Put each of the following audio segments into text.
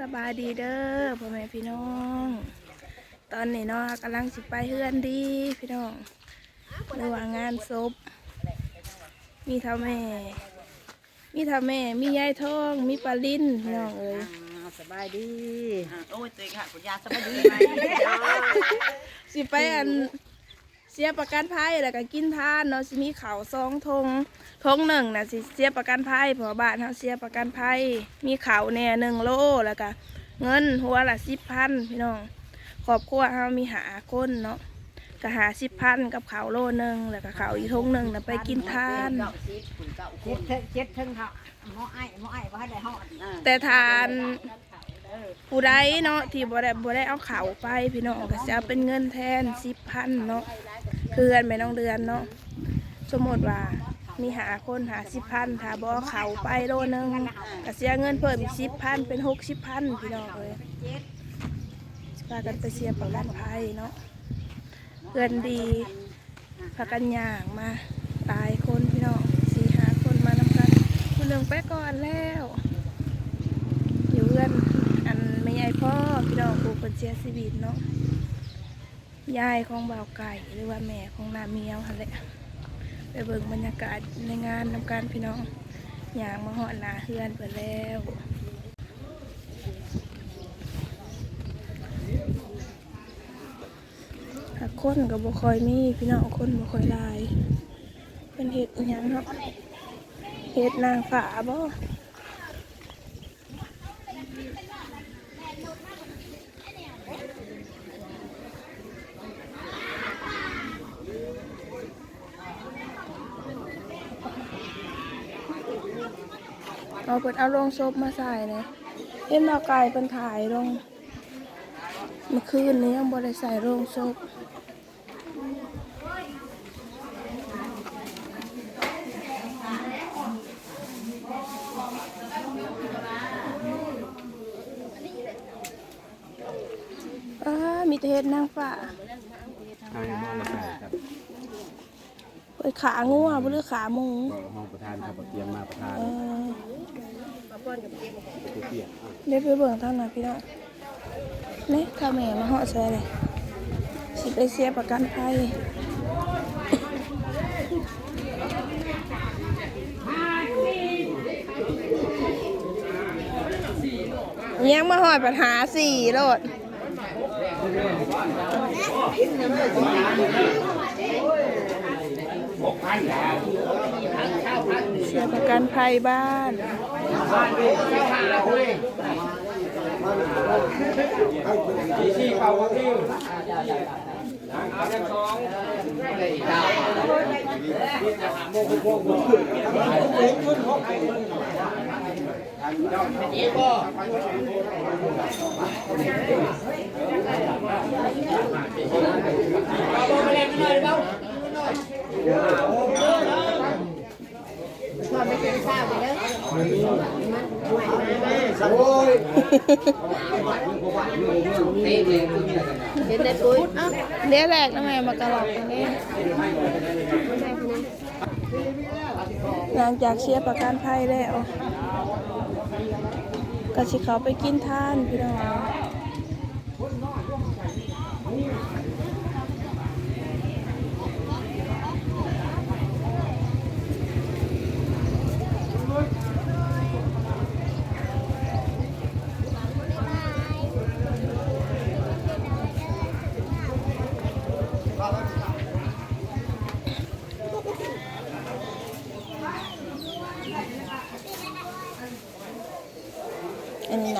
สบายดีเด้อพ่อแม่พี่น้อง ตอนนี้เนาะกำลังสิไปเฮือนดีพี่น้องหรือว่างานศพมีเท่าแม่ มีเท่าแม่ มียายทอง มีปลาลิ้นพี่น้องเอ้ยอ่าสบายดีอ่าโอ้ยตัวเองค่ะคุณยาสบายดีสิไปอัน เสียประกันภัยแล้วก็กินทานเนาะสิมีเขาวสองทงทงหนึ่งนะสิเสียประกันภัยเพอบ้านเขาเสียประกันภัยมีเขาวแน่หนึ่งโลแล้วก็เงินหัวละสิบพันพี่น้องครอบครัวเขามีหาคนเนาะก็หาสิบพันกับเขาวโลหนึ่งแล้วก็เขาวอีกทงหนึ่งนะไปกินทาน เจ็ดเทิงเจ็ดเทิงเขาหมอไอ้หมอไอ้ว่าให้ได้หอดแต่ทานผู้ใดเนาะที่บ่ได้บ่ได้เอาเขาวไปพี่น้องก็จะเอาเป็นเงินแทนสิบพันเนาะ เพื่อนไปน้องเดือนเนาะสมมติว่ามีหาคนหาสิบพันถ้าบ่อเขาไปโลนึงก็เสียเงินเพิ่มอีกสิบพันเป็นหกสิบพันพี่น้องเลยพากันไปเสียประกันภัยเนาะเพื่อนดีพากันย่างมาตายคนพี่น้องสี่หาคนมานำกันคุณเรืองไปก่อนแล้ว อยู่เพื่อนอันไม่ยายพ่อพี่น้องกูคนเสียชีวิตเนาะ ยายของบ่าวไก่หรือว่าแม่ของนาเมียวหันแหละไปเบิ่งบรรยากาศในงานนำการพี่น้องอย่างมาหอดหนาเฮือนไปแล้วคนกับบ่คอยมีพี่น้องคนบ่คอยลาย เป็นเห็ดอหยังเนาะเห็ดนางฝาบ่ เอาเปิดเอาลงซบมาใส่เลยเห็นมาไก่เป็นถ่ายลงเมื่อคืนนี้ยังบ่ได้ใส่ลงซบอ้ามีแต่เห็ดนางฟ้าทางห้องละไก่ครับเปิดขางัวบ่หรือขาหมูก็ห้องประธานครับเตรียมมาประธาน เออ เปียกเดี๋ยวไปเบิ่งทางหน่อยพี่น้องนี่ถ้าแม่มาเหาะใส่เลยสิไปเสียประกันภัยยังมาหอยปัญหาสี่โลดเสียประกันภัยบ้าน เห็นไ ด้ปุ้ยเดี๋ยวแรกนะแม่มากระหลอกตรงนี้ หลังจากเชียร์ประกันภัยแล้วก็ชิเขาไปกินท่านพี่น้อง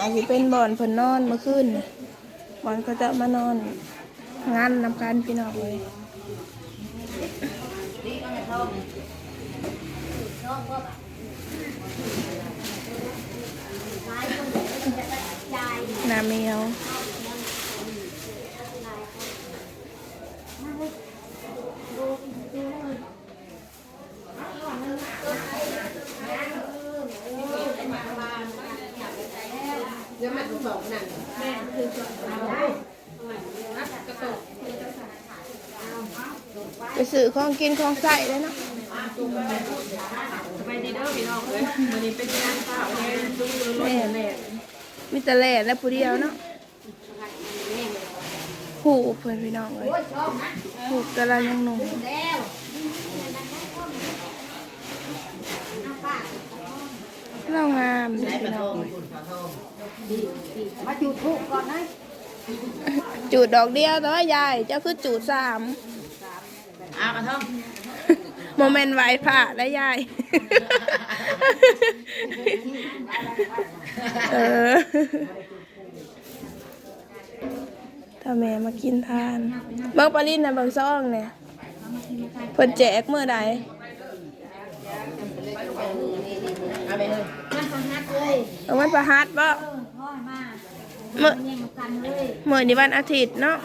อันนี้นะเป็นบ่อนเพิ่นนอนเมื่อคืนบ่อนเขาจะมานอน งานนำการพี่น้องเลยนาเมียว ไปซื้อของกินของใส่เลยเนาะสบายดีเด้อพี่น้องเอ้ยวันนี้เป็นงานข้าวแน่แม่แม่มีแต่แหล่และผู้เดียวเนาะผูกเพื่อนพี่น้องเลยผูกกำลังยังหนุ่ม เรางามเด้อพี่น้องมาจุดธูปก่อนนะจูดดอกเดียวแต่ว่ายายเจ้าคือจูดสามเอากระท่อมโมเมนต์ไหวผ่าได้ยาย เออถ้าแม่มากินทานเบิ่งปลาลินนะเบิ่งซ่องเนี่ยเพิ่นแจกเมื่อใด เอาไปเลยเอาวันประหัสบ่เมื่อเมื่อนี้วันอาทิตย์เนาะ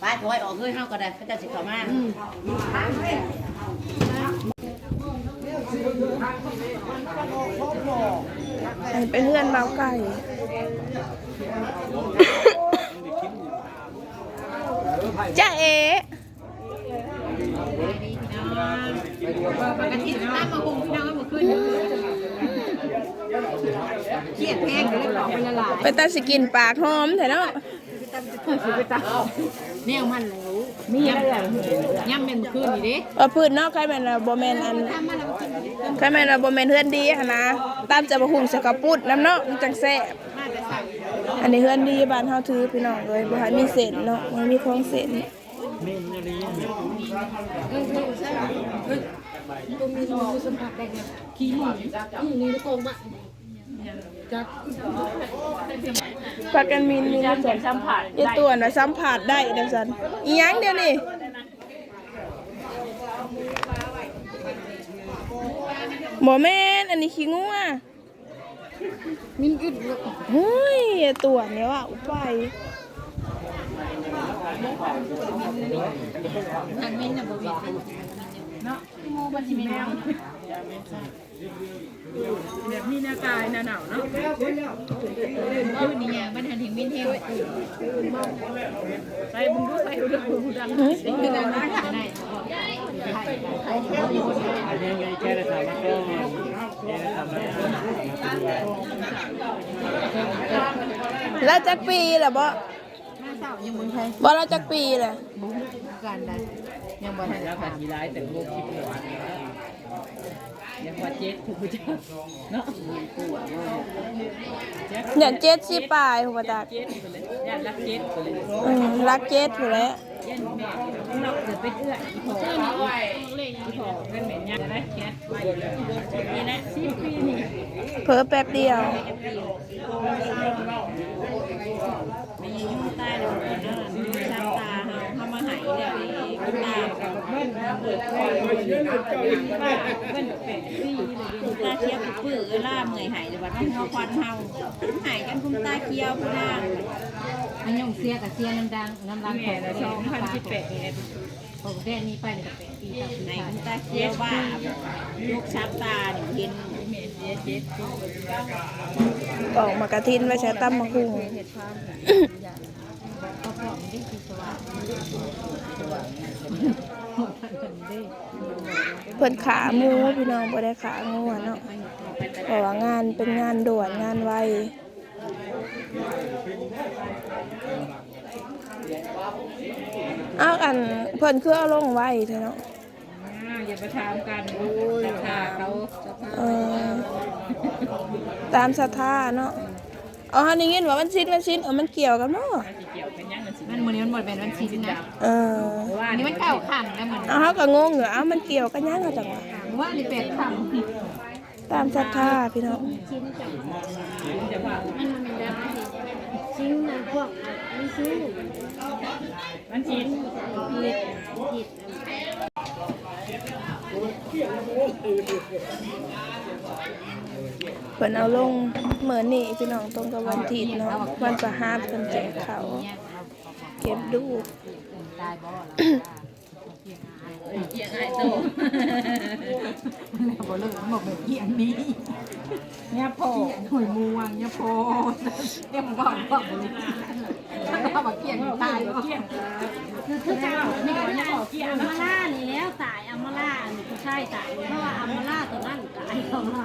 ไปถอยออกเฮ้ยเฮาก็ได้พระเจ้าสิเข้ามาอันเป็นเพื่อนเบาไก่ จ้าเอเครียดแห้งก็เลยบอกไปละลายไปตัดสกินปากหอมแต่เนาะเนี่ยมันแล้วมีอะไรย่ำเป็นคืนนี่เด้ว่าพืชเนาะใครแม่นว่าบ่แม่นอันใครแม่นว่าบ่แม่นเฮือนดีหั่นนะตามจะบ่หุงสกกะปุดน้ำเนาะมันจังแซ่บ อันนี้เฮือนดีบ้านเฮาถือพี่น้องเลยบ่ให้มีเศษเนาะบ่ให้มีของเศษปากกันมินนี่จังสัมผัสยายตัวน่ะสัมผัสได้เด้อซั่นอียังเดี๋ยวนี้บ่แม่นอันนี้ขี้งัว มินอึดเฮ้ยยายตัวเนี่ยว่าอุไปทางมินน่ะบ่มีเนาะโมบันสิแมวแบบมีหน้ากายหน้าหนาวเนาะเอานี่ไงบันทันถึงมินเทวใส่บุ้งดูใส่ดูดูดูดังคือการรักษาได้ แล้วจักปีล่ะบ่ เศร้ายังบ่ใช่บ่แล้วจักปีล่ะบุ้งการได้ยังบ่ทันแล้วขาทีร้ายแต่โลกคิดเลยยังว่าเจ็ดถูกผู้จ้าเนาะเนี่ยเจ็ดสิปลายหัวตาเจ็ดไปเลยย่านรักเจ็ดไปเลยอืมรักเจ็ดอยู่แล้วย่านแม่เราเกิดเป็นเอื้ออีพอเลขอีพอเป็นเหม็นย่านได้แคทไปนี่นะสิบปีนี่เพิ่แป๊บเดียวมีอยู่ใต้เราคนนั้นดูชาตาฮาเฮามาหายแล้วคุณตาเบิ้ลเปิดคอยเบิ้ลเป็ดซี่เลยตาเคียวปื้อล่าเมื่อยหายเลยว่าต้องเฮาควันเฮาหายกันคุณตาเคียวคุณนางอันยงเสียกับเสียน้ำดังน้ำรังแม่ละสองพันสิบแปดผมแค่นี้ไปนี่ก็เป็นปีในคุณตาเคียวว่าลูกชับตาเนี่ยเห็นออกมากระทินไว้ใช้ตำมมะคุง ได้คือสว่างได้เพิ่นขาหมูพี่น้องบ่ได้ขางัวเนาะเพราะว่างานเป็นงานด่วนงานไวเอาอันเพิ่นคือเอาลงไว้เถอะเนาะอย่าไปถามกันราคาเขาเออตามศรัทธาเนาะ อ๋อนี่เงินว่ามันชิ้นมันชิ้นเออมันเกี่ยวกันเนาะสิเกี่ยวกันยังกันสิมันมื้อนี้มันหมดเป็นวันชิ้นนะเออว่าอันนี้มันเก่าขันแล้วเหมือนเอาเฮาก็งงอยู่เอ้ามันเกี่ยวกันยังเอาจังวะว่านี่เป็ดขันตามศรัทธาพี่น้องจะพาชิ้นนะพวกไม่ซื้อมันชิ้นผิดผิดเพิ่นเอาลงเหมือนนี่พี่น้องตรงกับวันทิตย์เนาะวันประหารเพิ่นแจกเขาเก็บดูเกี่ยงไอโตบ่เลิกบอกแบบเกี่ยงนี้เนี่ยพอหอยมวงเนี่ยพอเนี่ยมบอกบอกบ่เลยเขาบอกเกี่ยงตายเกียงคือเจ้านี่ก็ยังบอกเกี่ยวอัมมาล่านี่แล้วตายอัมมาล่านี่ผู้ชายตายเพราะว่าอัมมาล่าตัวนั้นตายของเรา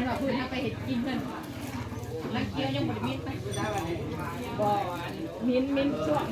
นว่าพูดถ้าไปเห็ดกินเพิ่นแล้วเคี้ยวยังบ่ได้มีดไปมิ้นมิ้นช่วง